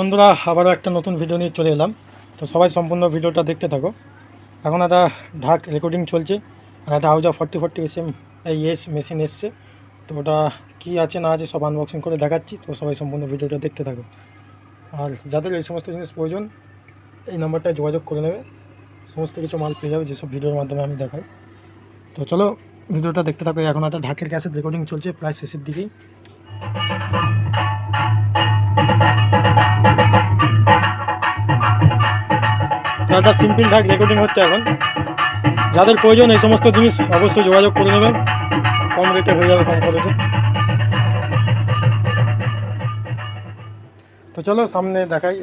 বন্ধুরা, আবারও একটা নতুন ভিডিও নিয়ে চলে এলাম। তো সবাই সম্পূর্ণ ভিডিওটা দেখতে থাকো। এখন একটা ঢাক রেকর্ডিং চলছে, আর একটা হাউজা forty forty S M S machine এসছে। তো ওটা কী আছে, না আছে, সব আনবক্সিং করে দেখাচ্ছি। তো সবাই সম্পূর্ণ ভিডিওটা দেখতে থাকো। আর যাদের এই সমস্ত জিনিস প্রয়োজন, এই নাম্বারটায় যোগাযোগ করে নেবে। সমস্ত কিছু মাল পেয়ে যাবে, যেসব ভিডিওর মাধ্যমে আমি দেখাই। তো চলো, ভিডিওটা দেখতে থাকো। এখন একটা ঢাকের গ্যাসের রেকর্ডিং চলছে, প্রায় শেষের দিকেই। একটা সিম্পল ঢাক রেকর্ডিং হচ্ছে এখন। যাদের প্রয়োজন এই সমস্ত জিনিস অবশ্যই যোগাযোগ করে নেবেন। কম রেটে হয়ে যাবে কম খরচে তো চলো সামনে দেখাই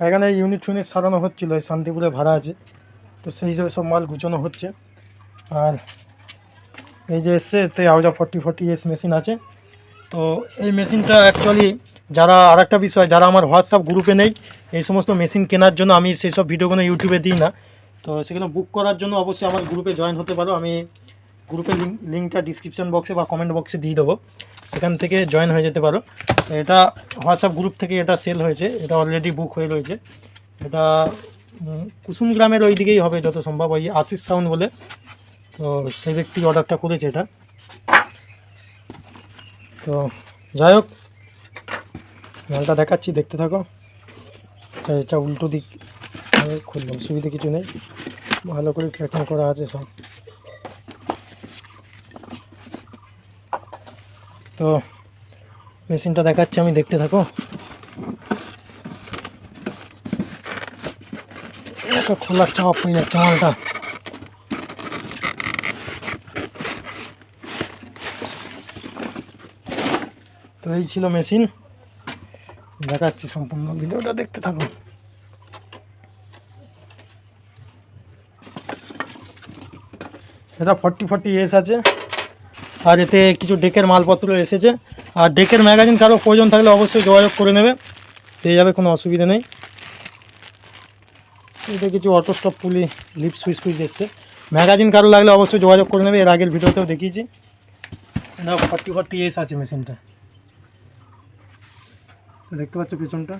এখানে ইউনিট ফিউনিট সারানো হচ্ছিল, এই শান্তিপুরে ভাড়া আছে। তো সেই হিসেবে সব মাল গুছানো হচ্ছে। আর এই যে এসছে, এতে আউজা ফর্টি ফর্টি এস মেশিন আছে। তো এই মেশিনটা অ্যাকচুয়ালি যারা আর একটা বিষয়, যারা আমার হোয়াটসঅ্যাপ গ্রুপে নেই, এই সমস্ত মেশিন কেনার জন্য আমি সেই সব ভিডিওগুলো ইউটিউবে দিই না। তো সেগুলো বুক করার জন্য অবশ্যই আমার গ্রুপে জয়েন হতে পারো। আমি গ্রুপের লিঙ্ক লিঙ্কটা ডিসক্রিপশন বক্সে বা কমেন্ট বক্সে দিয়ে দেবো। সেখান থেকে জয়েন হয়ে যেতে পারো। এটা হোয়াটসঅ্যাপ গ্রুপ থেকে এটা সেল হয়েছে। এটা অলরেডি বুক হয়ে রয়েছে। এটা কুসুম গ্রামের ওই দিকেই হবে যত সম্ভব, ওই আশিস সাউন্ড বলে। তো সেই ব্যক্তি অর্ডারটা করেছে এটা। তো যাই হোক মালটা দেখাচ্ছি দেখতে থাকো। আচ্ছা, এটা উল্টো দিক খুললাম অসুবিধা কিছু নেই। ভালো করে ট্র্যাকিং করা আছে সব। তো মেশিনটা দেখাচ্ছি আমি দেখতে থাকো। খোলার চাপ হয়ে যাচ্ছে মালটা। তো এই ছিল মেশিন দেখাচ্ছি সম্পূর্ণ ভিডিওটা দেখতে থাকুন। এটা ফর্টি ফর্টি এস আছে। আর এতে কিছু ডেকের মালপত্র এসেছে। আর ডেকের ম্যাগাজিন কারও প্রয়োজন থাকলে অবশ্যই যোগাযোগ করে নেবে। পেয়ে যাবে, কোনো অসুবিধা নেই। এতে কিছু অটো স্টপ পুলি লিপ সুইচ সুইচ এসছে। ম্যাগাজিন কারও লাগলে অবশ্যই যোগাযোগ করে নেবে। এর আগের ভিডিওতেও দেখিয়েছি। এটা ফর্টি ফর্টি এস আছে মেশিনটা দেখতে পাচ্ছ পেছনটা?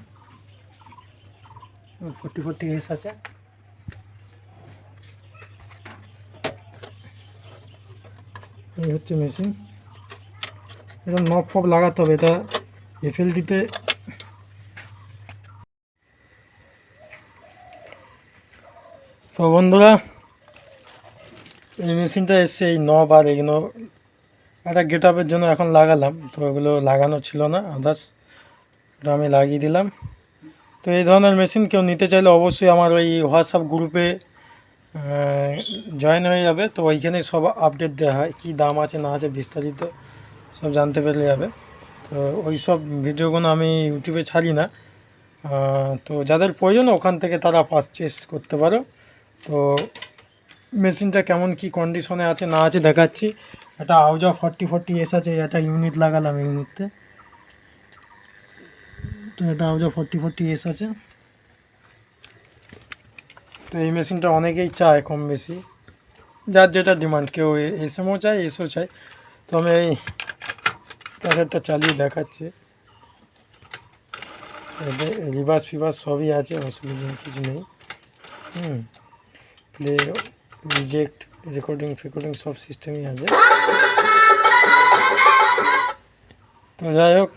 ফোর্টি ফোর্টি এস আছে। এই হচ্ছে মেশিন এটা নব ফব লাগাতে হবে, এটা এফএলডিতে তো। বন্ধুরা, এই মেশিনটা এসছে, এই নব আর এগুলো একটা গেট জন্য এখন লাগালাম, তো এগুলো লাগানো ছিল না আদার্স এটা আমি লাগিয়ে দিলাম। তো এই ধরনের মেশিন কেউ নিতে চাইলে অবশ্যই আমার ওই হোয়াটসঅ্যাপ গ্রুপে জয়েন হয়ে যাবে। তো ওইখানে সব আপডেট দেওয়া হয়, কী দাম আছে, না আছে, বিস্তারিত সব জানতে পেরে যাবে। তো ওই সব ভিডিওগুলো আমি ইউটিউবে ছাড়ি না। তো যাদের প্রয়োজন ওখান থেকে তারা পারচেস করতে পারো। তো মেশিনটা কেমন, কি কন্ডিশনে আছে, না আছে দেখাচ্ছি। একটা আউজা ফর্টি ফর্টি এস আছে একটা ইউনিট লাগালাম এই মুহূর্তে। তো এটা আউজা ফর্টি ফর্টি এস আছে। তো এই মেশিনটা অনেকেই চায় কম বেশি। যার যেটা ডিমান্ড কেউ এস এমও চায় এসও চায়। তো আমি এই প্যাকেটটা চালিয়ে দেখাচ্ছি। রিভার্স ফিভার্স সবই আছে, অসুবিধা কিছু নেই। হুম। প্লে রিজেক্ট রেকর্ডিং ফেকর্ডিং সব সিস্টেমই আছে। তো যাই হোক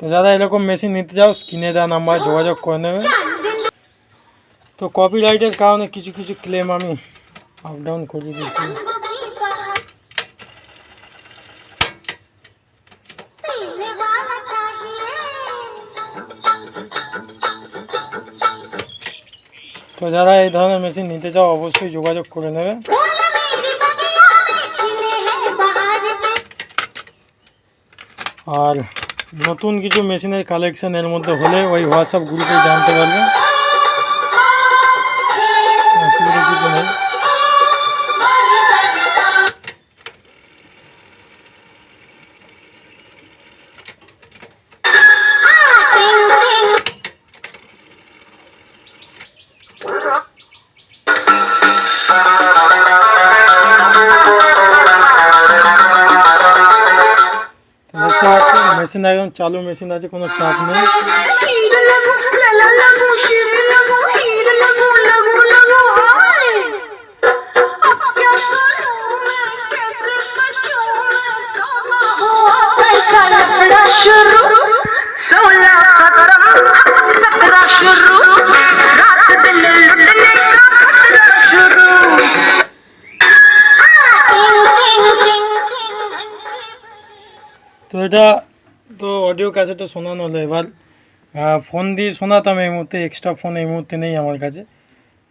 তো যারা এরকম মেশিন নিতে চাও স্ক্রিনে দেওয়া নাম্বার যোগাযোগ করে নেবে তো কপিরাইটের কারণে কিছু কিছু ক্লেম আমি আপ ডাউন করিয়ে দিচ্ছি তো যারা এই ধরনের মেশিন নিতে চাও অবশ্যই যোগাযোগ করে নেবে আর নতুন কিছু মেশিনের কালেকশন এর মধ্যে হলে ওই হোয়াটসঅ্যাপ গ্রুপে জানতে পারবেন। অসুবিধা কিছু নেই। মেশিন একদম চালু মেশিন আছে কোনো চাপ নেই। তো এটা তো অডিও ক্যাসেটে শোনানো হলো এবার। ফোন দিয়ে শোনাতাম এই মুহূর্তে এক্সট্রা ফোন এই মুহূর্তে নেই আমার কাছে।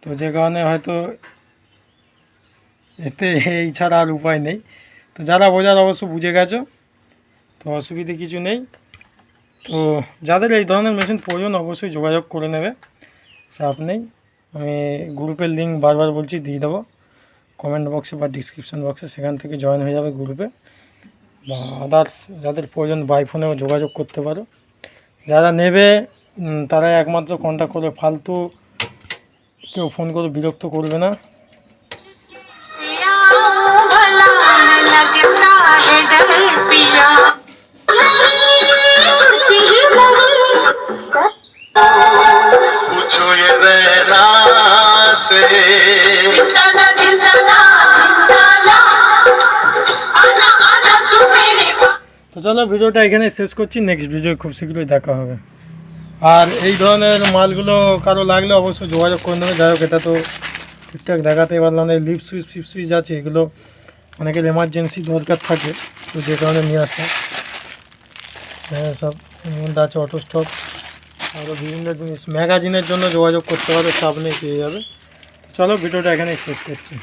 তো যে কারণে হয়তো এতে এই ছাড়া আর উপায় নেই। তো যারা বোঝার অবশ্য বুঝে গেছো, তো অসুবিধে কিছু নেই। তো যাদের এই ধরনের মেশিন প্রয়োজন অবশ্যই যোগাযোগ করে নেবে, চাপ নেই। আমি গ্রুপের লিঙ্ক বারবার বলছি, দিয়ে দেবো। কমেন্ট বক্সে বা ডিসক্রিপশন বক্সে সেখান থেকে জয়েন হয়ে যাবে গ্রুপে বা আদার্স যাদের প্রয়োজন বাই ফোনেও যোগাযোগ করতে পারো। যারা নেবে তারা একমাত্র কন্ট্যাক্ট করবে। ফালতু কেউ ফোন করে বিরক্ত করবে না। চলো ভিডিওটা এখানে শেষ করছি। নেক্সট ভিডিও খুব শীঘ্রই দেখা হবে। আর এই ধরনের মালগুলো কারও লাগলে অবশ্যই যোগাযোগ করে নেবে। যাই হোক, এটা তো ঠিকঠাক দেখাতে পারলাম না। লিপ সুইচ ফিপ সুইচ আছে, এগুলো অনেকের এমার্জেন্সি দরকার থাকে, তো যে কারণে নিয়ে আসা হ্যাঁ সব আছে অটো স্টপ আরও বিভিন্ন জিনিস ম্যাগাজিনের জন্য যোগাযোগ করতে পারো নেই, পেয়ে যাবে। চলো, ভিডিওটা এখানেই শেষ করছি।